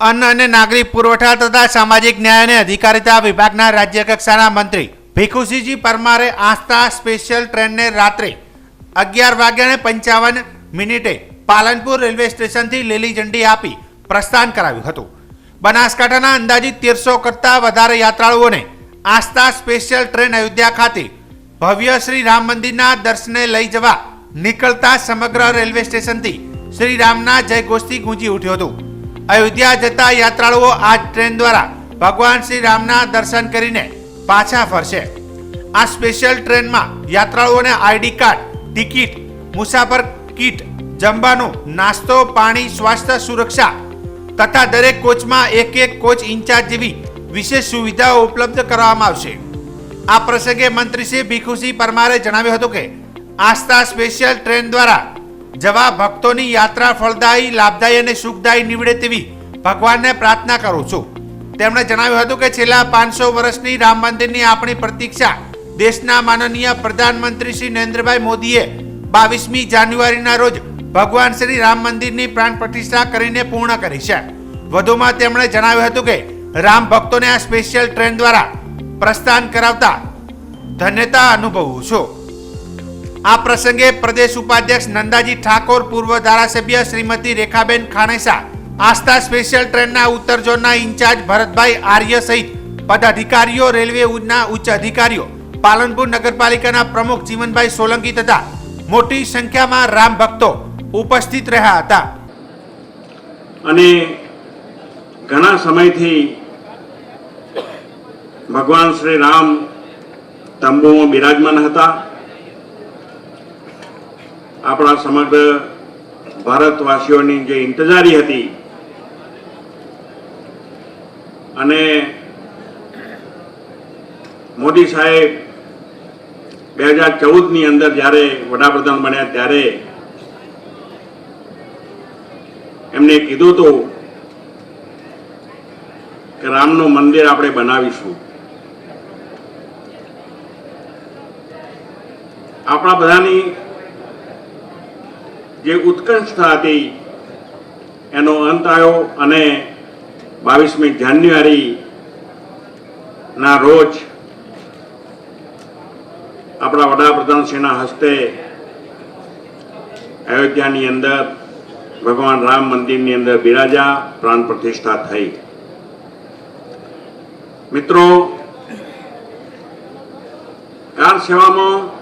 અન્ન અને નાગરિક પુરવઠા તથા સામાજિક ન્યાય અને અધિકારિતા વિભાગના રાજ્ય કક્ષાના મંત્રી ભીખુસિંહજી પરમારે આસ્થા સ્પેશિયલ ટ્રેનને રાત્રે અગિયાર વાગ્યાને પંચાવન મિનિટે પાલનપુર રેલવે સ્ટેશનથી લીલી ઝંડી આપી પ્રસ્થાન કરાવ્યું હતું. બનાસકાંઠાના અંદાજિત તેરસો કરતાં વધારે યાત્રાળુઓને આસ્થા સ્પેશિયલ ટ્રેન અયોધ્યા ખાતે ભવ્ય શ્રી રામ મંદિરના દર્શને લઈ જવા નીકળતા સમગ્ર રેલવે સ્ટેશનથી શ્રી રામના જયઘોષથી ગુંજી ઉઠ્યું હતું. અયોધ્યા જતા યાત્રાળુઓ આ ટ્રેન દ્વારા ભગવાન શ્રી રામના દર્શન કરીને પાછા ફરશે. આ સ્પેશિયલ ટ્રેનમાં યાત્રાળુઓને આઈડી કાર્ડ ટિકિટ મુસાફર કીટ જમવાનું, નાસ્તો, પાણી, સ્વાસ્થ્ય સુરક્ષા તથા દરેક કોચમાં એક એક કોચ ઇન્ચાર્જ જેવી વિશેષ સુવિધાઓ ઉપલબ્ધ કરવામાં આવશે. આ પ્રસંગે મંત્રી શ્રી ભીખુસિંહ પરમારે જણાવ્યું હતું કે આસ્થા સ્પેશિયલ ટ્રેન દ્વારા જવા ભક્તોની યાત્રા ફળદાયી, લાભદાયી અને સુખદાયી નીવડે તેવી. ભગવાનને પ્રાર્થના કરું છું. તેમણે જણાવ્યું હતું કે છેલ્લા પાંચસો વર્ષની રામ મંદિરની આપણી પ્રતીક્ષા દેશના માનનીય પ્રધાનમંત્રી શ્રી નરેન્દ્રભાઈ મોદીએ બાવીસમી જાન્યુઆરીના રોજ ભગવાન શ્રી રામ મંદિરની પ્રાણ પ્રતિષ્ઠા કરીને પૂર્ણ કરી છે. વધુમાં તેમણે જણાવ્યું હતું કે રામ ભક્તોને આ સ્પેશિયલ ટ્રેન દ્વારા પ્રસ્થાન કરાવતા ધન્યતા અનુભવું છું. આ પ્રસંગે પ્રદેશ ઉપાધ્યક્ષ નંદાજી ઠાકોર, પૂર્વ ધારાસભ્ય શ્રીમતી રેખાબેન ખાણેસા, આસ્થા સ્પેશિયલ ટ્રેનના ઉત્તર ઝોનના ઇન્ચાર્જ ભરતભાઈ આર્ય સહિત પદાધિકારીઓ, રેલવે ઉજના ઉચ્ચ અધિકારીઓ, પાલનપુર નગરપાલિકાના પ્રમુખ જીવનભાઈ સોલંકી તથા મોટી સંખ્યામાં રામ ભક્તો ઉપસ્થિત રહ્યા હતા. અને ઘણા સમયથી ભગવાન શ્રી રામ તંબુમાં બિરાજમાન હતા. આપણા સમગ્ર ભારતવાસીઓની જે ઇંતજારી હતી અને મોદી સાહેબ બે હજાર ચૌદની અંદર જ્યારે વડાપ્રધાન બન્યા ત્યારે એમને કીધું હતું કે રામનું મંદિર આપણે બનાવીશું. આપણા બધાની જે ઉત્કંઠતા હતી એનો અંત આવ્યો અને બાવીસમી જાન્યુઆરી ના રોજ આપણા વડાપ્રધાનશ્રીના હસ્તે અયોધ્યાની અંદર ભગવાન રામ મંદિરની અંદર બિરાજા પ્રાણ પ્રતિષ્ઠા થઈ. મિત્રો, કાર સેવામાં